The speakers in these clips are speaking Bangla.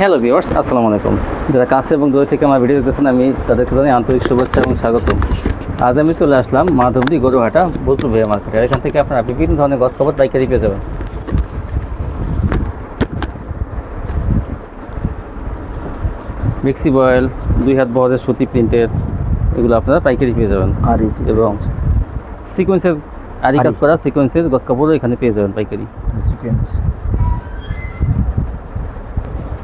হ্যালো ভিউয়ার্স আসসালামু আলাইকুম। যারা কাছে এবং দূরে থেকে আমার ভিডিও দেখতেছেন আমি তাদেরকে জানাই আন্তরিক শুভেচ্ছা এবং স্বাগত। আজ আমি চলে আসলাম মাধবদী গরুহাটা বজলু ভাইয়া মার্কেটে এখান থেকে আপনারা বিভিন্ন ধরনের গছ খবর পাইকারি পেয়ে যাবেন। মিক্সি বয়েল দুই হাত বহরের সুতি প্রিন্টের এগুলো আপনারা পাইকারি পেয়ে যাবেন। আর এবং সিকোয়েন্সের আরি কাজ করা সিকোয়েন্সের গছ কাপড়ও এখানে পেয়ে যাবেন পাইকারি। সিকোয়েন্স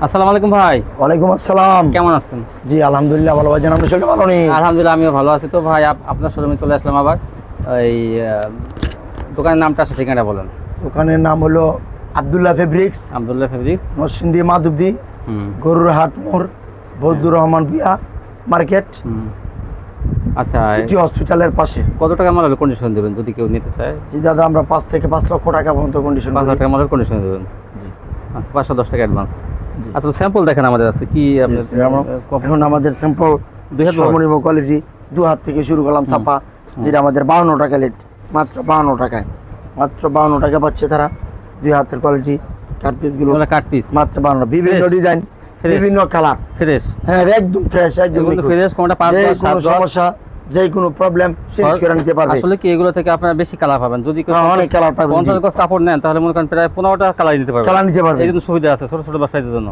আসসালামু আলাইকুম ভাই। ওয়ালাইকুম আসসালাম। কেমন আছেন? জি আলহামদুলিল্লাহ ভালো ভাইজান আপনি শরীর ভালো নেই আলহামদুলিল্লাহ আমিও ভালো আছি। তো ভাই আপনার শোরুমে চলে আসলাম আবার। এই দোকানের নামটা আসলে ঠিকানা বলেন। দোকানের নাম হলো আবদুল্লাহ ফেব্রিক্স আবদুল্লাহ ফেব্রিক্স। নরসিংদী মাধবদী গরুর হাট মোড় বজদুর রহমান বিয়া মার্কেট আচ্ছা সিটি হসপিটালের পাশে। কত টাকা মালের কন্ডিশন দেবেন যদি কেউ নিতে চায়? জি দাদা আমরা পাঁচ থেকে পাঁচ লক্ষ টাকা পর্যন্ত কন্ডিশন পাঁচ হাজার টাকা মালের কন্ডিশন দেবেন। আচ্ছা পাঁচশো দশ টাকা অ্যাডভান্স আচ্ছা স্যাম্পল দেখেন আমাদের আছে কি এখন আমাদের স্যাম্পল দুই হাত। সর্বনিম্ন কোয়ালিটি দু হাত থেকে শুরু করলাম ছাপা যেটা আমাদের বাউন্ন টাকা লেট মাত্র বাউন্ন টাকায়। মাত্র বাউন্ন টাকা পাচ্ছে তারা দুই হাতের কোয়ালিটি কাঠ পিসগুলো কাট পিস মাত্র বাউন্ন। বিভিন্ন ডিজাইন বিভিন্ন কালার ফ্রেশ হ্যাঁ একদম ফ্রেশ একদম। ফ্রেশ কোনটা পাঁচ সমস্যা যে কোনো প্রবলেম চেঞ্জ করে নিতে পারবে। আসলে কি এগুলো থেকে আপনারা বেশি কালার পাবেন? যদি হ্যাঁ, অনেক কালার পাবেন। পঞ্চাশ গজ কাপড় নেন তাহলে মনে করেন প্রায় কালার নিতে পারবেন। কালার নিতে পারবে এই জন্য সুবিধা আছে ছোট ছোট ব্যবসায়ীদের জন্য।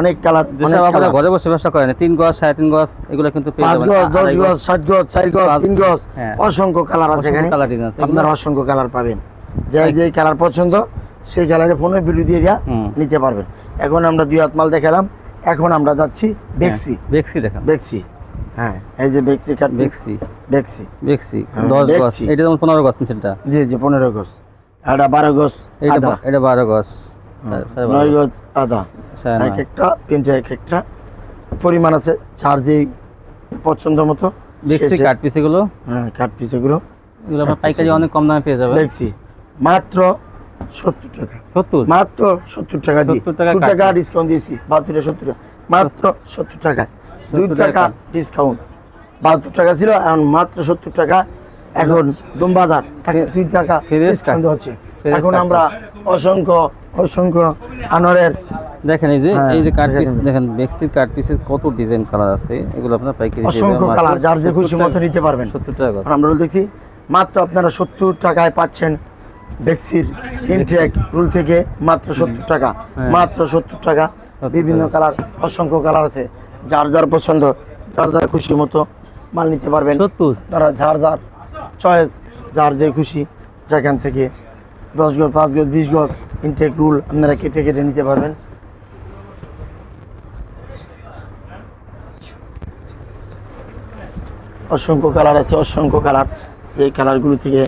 অনেক কালার যেসব আপনারা ঘরে বসে ব্যবসা করেন তিন গজ সাড়ে তিন গজ এগুলো কিন্তু পেয়ে যাবেন। গজ দশ গজ সাত গজ চার গজ তিন গজ হ্যাঁ। অসংখ্য কালার আছে এখানে। কালার ডিজাইন আছে। আপনার অসংখ্য কালার পাবেন। যে যে কালার পছন্দ সেই কালারে ফোনে বিলু দিয়ে দেওয়া নিতে পারবেন। এখন আমরা দুই হাত মাল দেখালাম। এখন আমরা যাচ্ছি বেক্সি বেক্সি দেখেন। বেক্সি হ্যাঁ এই যে বেক্সি কাঠ বেক্সি বেক্সি বেক্সি দশ গজ। এটা যেমন পনেরো গজ নিচেরটা জি জি পনেরো গজ। এটা বারো গজ এটা এটা বারো গজ। হ্যাঁ, নয় গজ। আদা। এক একটা তিনটে এক একটা। পরিমাণ আছে চার যে পছন্দ মতো। বেক্সি সে- কাট পিস এগুলো? হ্যাঁ কাঠ পিস এগুলো। এগুলো আপনার পাইকারি অনেক কম দামে পেয়ে যাবেন। দেখছি মাত্র সত্তর টাকা। সত্তর? মাত্র সত্তর টাকা 70 টাকা। ডিসকাউন্ট দিয়েছি বাহাত্তর সত্তর মাত্র সত্তর টাকা দুই টাকা টাকা। ডিসকাউন্ট বাহাত্তর টাকা ছিল এখন মাত্র সত্তর টাকা। এখন দুম বাজার দুই টাকা ডিসকাউন্ট হচ্ছে। এখন আমরা অসংখ্য অসংখ্য আনরের দেখেন এই যে হ্যাঁ, এই যে কাট পিস দেখেন। বেক্সির কাট পিসের কত ডিজাইন কালার আছে? এগুলো আপনার পাইকারি অসংখ্য কালার যার যে খুশি মতো নিতে পারবেন। সত্তর টাকা আমরা দেখছি মাত্র আপনারা সত্তর টাকায় পাচ্ছেন বেক্সির ইনটেক রুল থেকে মাত্র সত্তর টাকা। হ্যাঁ। মাত্র সত্তর টাকা। বিভিন্ন কালার অসংখ্য কালার আছে। যার যার পছন্দ যার যার খুশি মতো মাল নিতে পারবেন। তারা যার যার চয়েস যার যে খুশি যেখান থেকে দশ গজ পাঁচ গজ বিশ গজ ইনটেক রুল আপনারা কেটে কেটে নিতে পারবেন। অসংখ্য কালার আছে অসংখ্য কালার এই কালারগুলো থেকে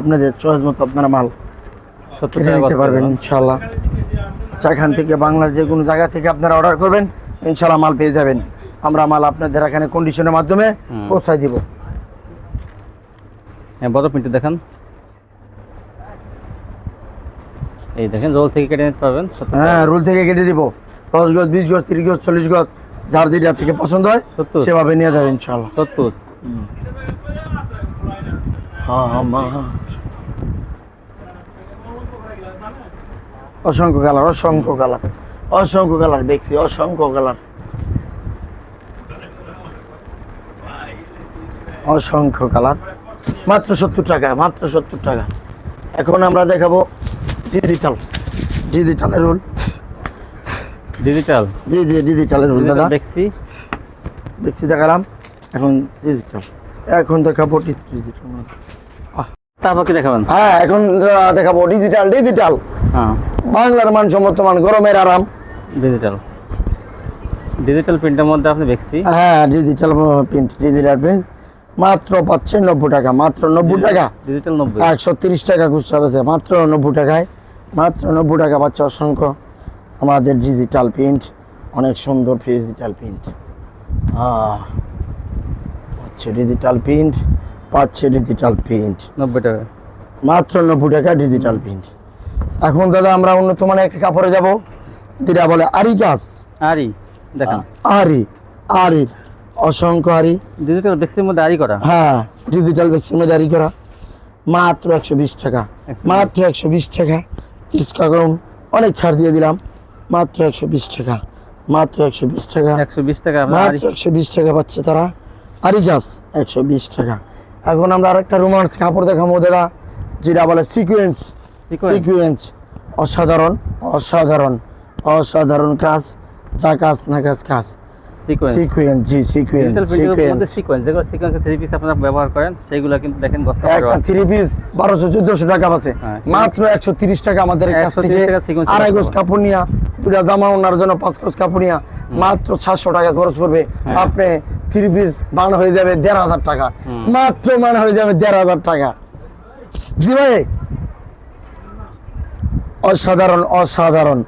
আপনাদের চয়েস মতো আপনারা মাল কেটে নিতে পারবেন। ইনশাল্লাহ যেখান থেকে বাংলার যে কোনো জায়গা থেকে আপনারা অর্ডার করবেন ইনশাল্লাহ মাল পেয়ে যাবেন। আমরা মাল আপনাদের এখানে কন্ডিশনের মাধ্যমে। পৌঁছায় দিব। হ্যাঁ বড় প্রিন্টে দেখান। এই দেখেন রোল থেকে কেটে নিতে পারবেন হ্যাঁ। রুল থেকে কেটে দিব। দশ গজ বিশ গজ তিরিশ গজ চল্লিশ গজ যার যেটা থেকে পছন্দ হয় সেভাবে নিয়ে যাবে ইনশাল্লাহ সত্তর। অসংখ্য কালার অসংখ্য কালার। অসংখ্য কালার দেখছি অসংখ্য কালার। অসংখ্য কালার। মাত্র সত্তর টাকা মাত্র সত্তর টাকা। এখন আমরা দেখাবো ডিজিটাল ডিজিটালের রুল ডিজিটাল জি জি ডিজিটালের রুল দাদা। বেক্সি দেখছি দেখালাম। এখন ডিজিটাল এখন দেখাবো ডিজিটাল তারপর কি দেখাবেন? হ্যাঁ এখন দেখাবো ডিজিটাল ডিজিটাল হ্যাঁ। বাংলার মানসম্মত মান গরমের আরাম। ডিজিটাল ডিজিটাল প্রিন্টের মধ্যে আপনি বেক্সি হ্যাঁ ডিজিটাল প্রিন্ট ডিজিটাল প্রিন্ট মাত্র পাচ্ছে নব্বই টাকা মাত্র নব্বই টাকা। ডিজিটাল নব্বই। একশো তিরিশ টাকা খুচরা পেয়েছে মাত্র নব্বই টাকায়। মাত্র নব্বই টাকা পাচ্ছে অসংখ্য। আমাদের ডিজিটাল প্রিন্ট অনেক সুন্দর ডিজিটাল প্রিন্ট পাচ্ছে ডিজিটাল প্রিন্ট পাচ্ছে ডিজিটাল প্রিন্ট নব্বই টাকা। মাত্র নব্বই টাকা ডিজিটাল প্রিন্ট এখন দাদা আমরা উন্নত মানের একটা কাপড়ে যাব। যেটা বলে আরি গাছ। আরি দেখেন। আরি আরির অসংখ্য আরি। ডিজিটাল বেক্সির মধ্যে আরি করা? হ্যাঁ ডিজিটাল ভ্যাকসিনে জারি করা। মাত্র একশো বিশ টাকা। মাত্র একশো বিশ টাকা। ডিসকাউন্ট অনেক ছাড় দিয়ে দিলাম। মাত্র একশো বিশ টাকা। মাত্র একশো বিশ টাকা। একশো বিশ টাকা মাত্র একশো বিশ টাকা পাচ্ছে তারা। আরি গাছ একশো বিশ টাকা। এখন আমরা আরেকটা রোমান্স কাপড় দেখাবো দাদা যেটা বলে সিকুয়েন্স সিকুয়েন্স অসাধারণ অসাধারণ। অসাধারণ কাজ যা কাজ না কাজ কাজ। সিকোয়েন্স জি সিকুয়েন্স মধ্যে সিকোয়েন্স যেগুলো সিকোয়েন্সের থ্রি পিস আপনারা ব্যবহার করেন সেইগুলো কিন্তু দেখেন গস্তা একটা থ্রি পিস বারোশো চোদ্দশো টাকা আছে হ্যাঁ। মাত্র একশো তিরিশ টাকা আমাদের কাছ থেকে। আড়াই গোজ কাপড়। কাপড় নিয়া দুটা জামা ওনার জন্য পাঁচ গোজ কাপড় নিয়া মাত্র সাতশো টাকা খরচ পড়বে। হ্যাঁ। আপনি থ্রি পিস মান হয়ে যাবে দেড় হাজার টাকা। মাত্র মান হয়ে যাবে দেড় হাজার টাকা। জি ভাই অসাধারণ অসাধারণ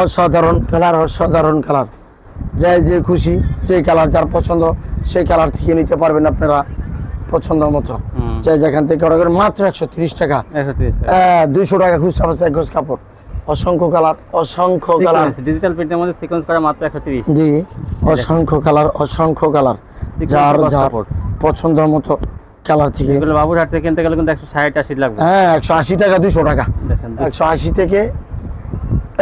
অসাধারণ কালার অসাধারণ কালার যাই যে খুশি যে কালার যার পছন্দ সেই কালার থেকে নিতে পারবেন আপনারা পছন্দ মতো। যাই যেখান থেকে অর্ডার করেন মাত্র একশো তিরিশ টাকা। টাকা। দুইশো টাকা খুচরা পাচ্ছে এক কাপড়। অসংখ্য কালার অসংখ্য কালার। ডিজিটাল প্রিন্টের মধ্যে সিকোয়েন্স করা মাত্র একশো তিরিশ। জি অসংখ্য কালার অসংখ্য কালার। যার যার। পছন্দ মতো। কালার থেকে। এগুলো বাবুরহাট থেকে কিনতে গেলে কিন্তু একশো ষাট আশি লাগবে। হ্যাঁ একশো আশি টাকা দুইশো টাকা। একশো আশি থেকে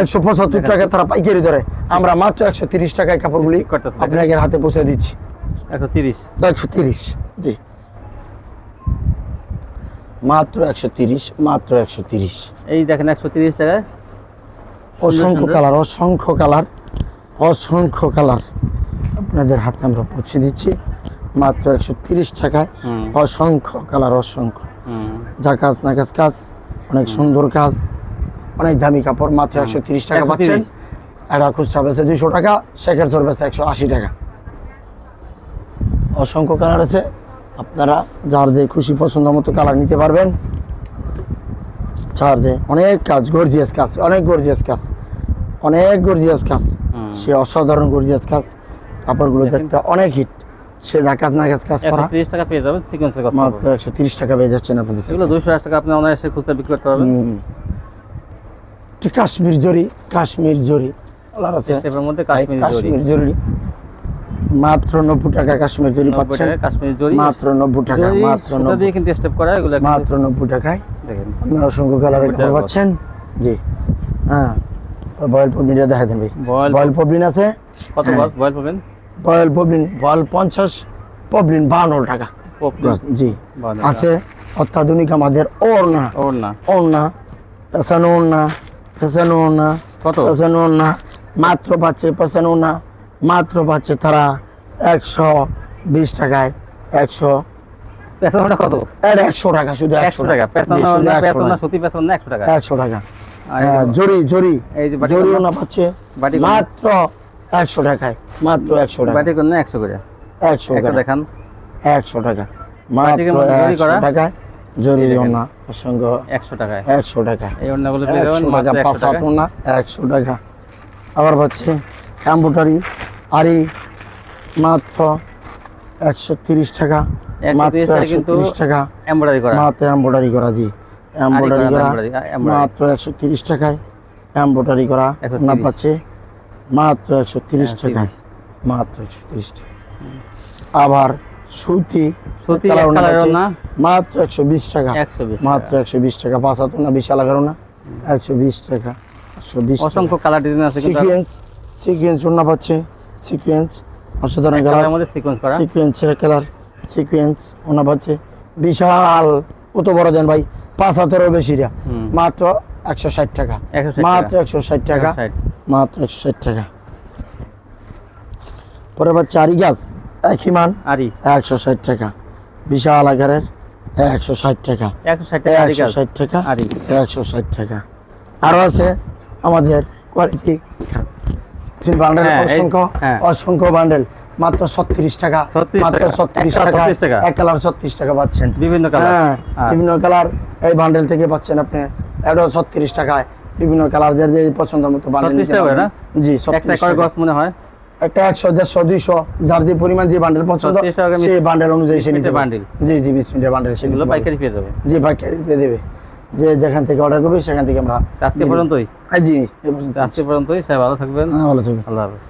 একশো পঁচাত্তর টাকা তারা পাইকারি ধরে। আমরা মাত্র একশো তিরিশ টাকায় কাপড়গুলি আপনাদের হাতে পৌঁছে দিচ্ছি। একশো তিরিশ। একশো তিরিশ জি। মাত্র একশো তিরিশ মাত্র একশো তিরিশ। এই দেখেন একশো তিরিশ টাকায় অসংখ্য কালার অসংখ্য কালার অসংখ্য কালার। আপনাদের হাতে আমরা পৌঁছে দিচ্ছি। মাত্র একশো তিরিশ টাকায় অসংখ্য কালার অসংখ্য। যা কাজ না কাজ কাজ অনেক সুন্দর কাজ অনেক দামি কাপড় মাত্র একশো তিরিশ টাকা পাচ্ছেন। একটা খুচরা বেছে দুইশো টাকা শেখের তোর বেছে একশো আশি টাকা। অসংখ্য কালার আছে আপনারা যার যে খুশি পছন্দ মতো কালার নিতে পারবেন। যার যে অনেক কাজ গর্জিয়াস কাজ অনেক গর্জিয়াস কাজ অনেক গর্জিয়াস কাজ সে অসাধারণ গর্জিয়াস কাজ কাপড়গুলো দেখতে অনেক হিট। সে কাজ না কাজ কাজ করা তিরিশ টাকা পেয়ে যাবেন সিকোয়েন্সের কথা মাত্র একশো তিরিশ টাকা পেয়ে যাচ্ছেন আপনাদের এগুলো দুশো টাকা আপনি অনায়াসে খুচরা বিক্রি করতে পারবেন। কাশ্মীর জরি কাশ্মীর জরি কালার আছে। স্টেপের মধ্যে জরি কাশ্মীর জরি। মাত্র নব্বই টাকা কাশ্মীর জরি পাচ্ছেন। কাশ্মীরি জরি। মাত্র নব্বই টাকা মাত্র সুতা নব্বই দিয়ে কিন্তু স্টেপ করা এগুলো মাত্র নব্বই টাকায়। দেখেন। আপনারা অসংখ্য কাপড় পাচ্ছেন। জি। হ্যাঁ। বয়েল পবলিনটা দেখা দেন ভাই। বয়েল বয়েল আছে? কত হ্যাঁ। বয়েল পাবেন বয়েল পবলিন বয়েল পঞ্চাশ পবলিন বাহান্ন টাকা। জি। আছে অত্যাধুনিক আমাদের ওড়না। ওর না ওড়না পেছানো ওড়না পেছানো ওড়না কত? পেছানো ওড়না মাত্র পাচ্ছে পেছানো ওড়না মাত্র পাচ্ছে তারা একশো বিশ টাকায় একশো পেছনটা কত? এটা একশো টাকা শুধু একশো টাকা। পেছন একশো টাকা। সুতি পেছন না একশো টাকা। একশো হ্যাঁ, জরি ওনা পাচ্ছে মাত্র একশো টাকায় মাত্র একশো টাকা। বাটি করলে একশো করে। একশো টাকা। দেখান। একশো টাকা। মাত্র একশো টাকায় জরি এই দেখেন। ওনা সঙ্গে একশো টাকায়। একশো টাকা। এই মাত্র টাকা পাঁচ একশো টাকা না একশো টাকা। আবার পাচ্ছে কম্পিউটারি আরি মাত্র একশো তিরিশ টাকা। মাত্র একশো তিরিশ টাকা। এমব্রয়ডারি করা। মাত্র এম্ব্রয়ডারি করা জি। এম্ব্রয়ডারি করা। মাত্র একশো তিরিশ টাকায় এম্ব্রয়ডারি করা। 130 না পাচ্ছে মাত্র একশো তিরিশ 130 টাকায় মাত্র একশো তিরিশ টাকা। আবার সুতি মাত্র একশো বিশ টাকা। মাত্র একশো বিশ টাকা। পাঁচ হাত না বিশ আলাদা না। একশো বিশ টাকা। একশো বিশ অসংখ্য কালার ডিজাইন আছে সিকুয়েন্স সিকুয়েন্স ওনা পাচ্ছে। সিকুয়েন্স অসাধারণ কালার। সিকুয়েন্সের কালার সিকুয়েন্স ওনা পাচ্ছে। বিশাল। কত বড় দেন ভাই? পাঁচ হাতেরও বেশি মাত্র একশো ষাট টাকা। মাত্র একশো ষাট টাকা। মাত্র একশো ষাট টাকা। পরে পাচ্ছে আরি গাছ একই মান আরি। একশো ষাট টাকা। বিশাল আকারের একশো ষাট টাকা। একশো ষাট টাকা আরি। একশো ষাট টাকা। আরও আছে আমাদের কোয়ালিটি বান্ডেল হ্যাঁ, অসংখ্য হ্যাঁ। অসংখ্য বান্ডেল মাত্র ছত্রিশ টাকা। মাত্র ছত্রিশ এক কালার টাকা। এক কালার ছত্রিশ টাকা পাচ্ছেন। বিভিন্ন কালার হ্যাঁ বিভিন্ন কালার এই বান্ডেল থেকে পাচ্ছেন আপনি। ছত্রিশ টাকায়। বিভিন্ন কালার যে যে পছন্দ মতো বান্ডেল নিতে হবে না? জি একটা করে গছ মনে হয়? একটা একশো দেড়শো দুইশো যার যে পরিমাণ যে বান্ডেল পছন্দ 36 সেই বান্ডেল অনুযায়ী সে নিতে বান্ডেল জি জি বিশ মিনিটের বান্ডেল সেগুলো পাইকারি পেয়ে যাবে। জি পাইকারি পেয়ে দেবে। যে যেখান থেকে অর্ডার করবে সেখান থেকে আমরা আজকে পর্যন্তই। জি আজকে পর্যন্তই। সবাই ভালো থাকবেন। হ্যাঁ ভালো থাকবেন। আল্লাহ হাফেজ।